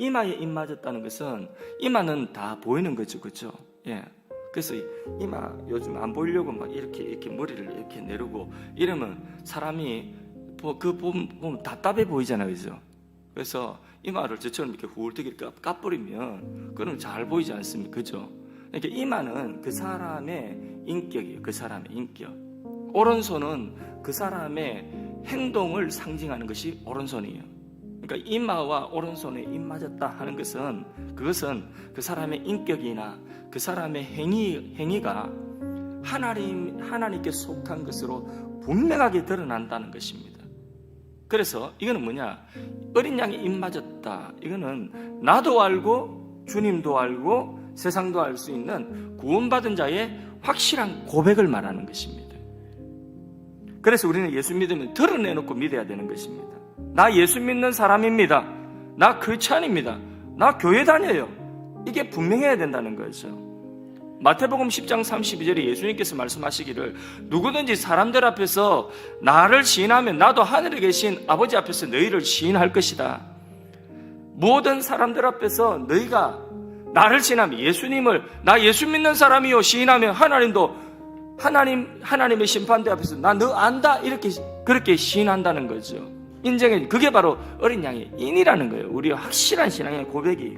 이마에 입 맞았다는 것은 이마는 다 보이는 거죠, 그렇죠? 예. 그래서 이마 요즘 안 보이려고 막 이렇게 이렇게 머리를 이렇게 내리고 이러면 사람이 뭐그 보면, 답답해 보이잖아요, 그죠? 그래서 이마를 저처럼 이렇게 훌떡이 까뿌리면 그럼 잘 보이지 않습니까, 그죠? 그러니까 이마는 그 사람의 인격이에요, 그 사람의 인격. 오른손은 그 사람의 행동을 상징하는 것이 오른손이에요. 그러니까 이마와 오른손에 입 맞았다 하는 것은 그것은 그 사람의 인격이나 그 사람의 행위 행위가 하나님 하나님께 속한 것으로 분명하게 드러난다는 것입니다. 그래서 이거는 뭐냐? 어린 양이 입 맞았다. 이거는 나도 알고 주님도 알고 세상도 알 수 있는 구원받은 자의 확실한 고백을 말하는 것입니다. 그래서 우리는 예수 믿으면 드러내놓고 믿어야 되는 것입니다. 나 예수 믿는 사람입니다. 나 크리스찬입니다. 나 교회 다녀요. 이게 분명해야 된다는 거죠. 마태복음 10장 32절에 예수님께서 말씀하시기를 누구든지 사람들 앞에서 나를 시인하면 나도 하늘에 계신 아버지 앞에서 너희를 시인할 것이다. 모든 사람들 앞에서 너희가 나를 시인하면 예수님을 나 예수 믿는 사람이요 시인하면 하나님도 하나님 하나님의 심판대 앞에서 나 너 안다 이렇게 그렇게 시인한다는 거죠. 인정해 그게 바로 어린 양의 인이라는 거예요. 우리의 확실한 신앙의 고백이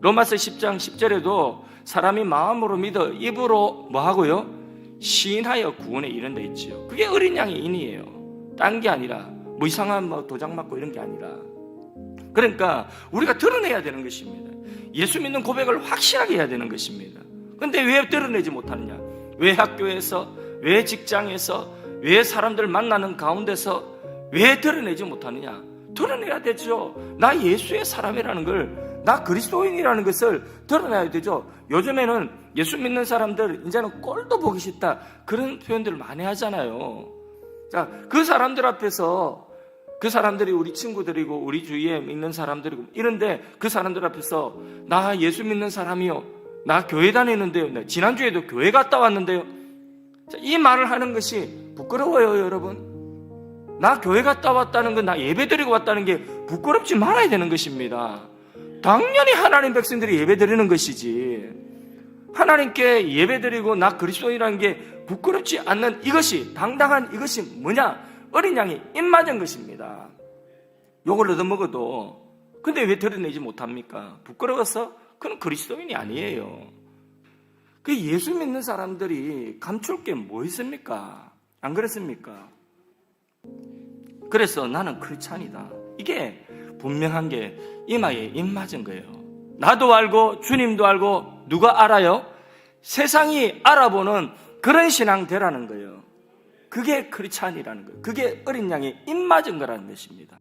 로마서 10장 10절에도 사람이 마음으로 믿어 입으로 뭐 하고요? 시인하여 구원에 이른 데 있지요. 그게 어린 양의 인이에요. 딴 게 아니라 뭐 이상한 뭐 도장 맞고 이런 게 아니라 그러니까 우리가 드러내야 되는 것입니다. 예수 믿는 고백을 확실하게 해야 되는 것입니다. 근데 왜 드러내지 못하느냐? 왜 학교에서, 왜 직장에서, 왜 사람들 만나는 가운데서 왜 드러내지 못하느냐? 드러내야 되죠. 나 예수의 사람이라는 걸, 나 그리스도인이라는 것을 드러내야 되죠. 요즘에는 예수 믿는 사람들, 이제는 꼴도 보기 싫다. 그런 표현들을 많이 하잖아요. 자, 그 사람들 앞에서 그 사람들이 우리 친구들이고 우리 주위에 있는 사람들이고 이런데 그 사람들 앞에서 나 예수 믿는 사람이요. 나 교회 다니는데요. 나 지난주에도 교회 갔다 왔는데요. 자, 이 말을 하는 것이 부끄러워요, 여러분. 나 교회 갔다 왔다는 건 나 예배 드리고 왔다는 게 부끄럽지 말아야 되는 것입니다. 당연히 하나님 백성들이 예배 드리는 것이지. 하나님께 예배 드리고 나 그리스도인이라는 게 부끄럽지 않는 이것이 당당한 이것이 뭐냐? 어린 양이 입 맞은 것입니다. 욕을 얻어먹어도 근데 왜 드러내지 못합니까? 부끄러워서? 그건 그리스도인이 아니에요. 그 예수 믿는 사람들이 감출 게 뭐 있습니까? 안 그렇습니까? 그래서 나는 크리스찬이다. 이게 분명한 게 이마에 입 맞은 거예요. 나도 알고 주님도 알고 누가 알아요? 세상이 알아보는 그런 신앙 되라는 거예요. 그게 크리스찬이라는 거예요. 그게 어린 양의 입 맞은 거라는 것입니다.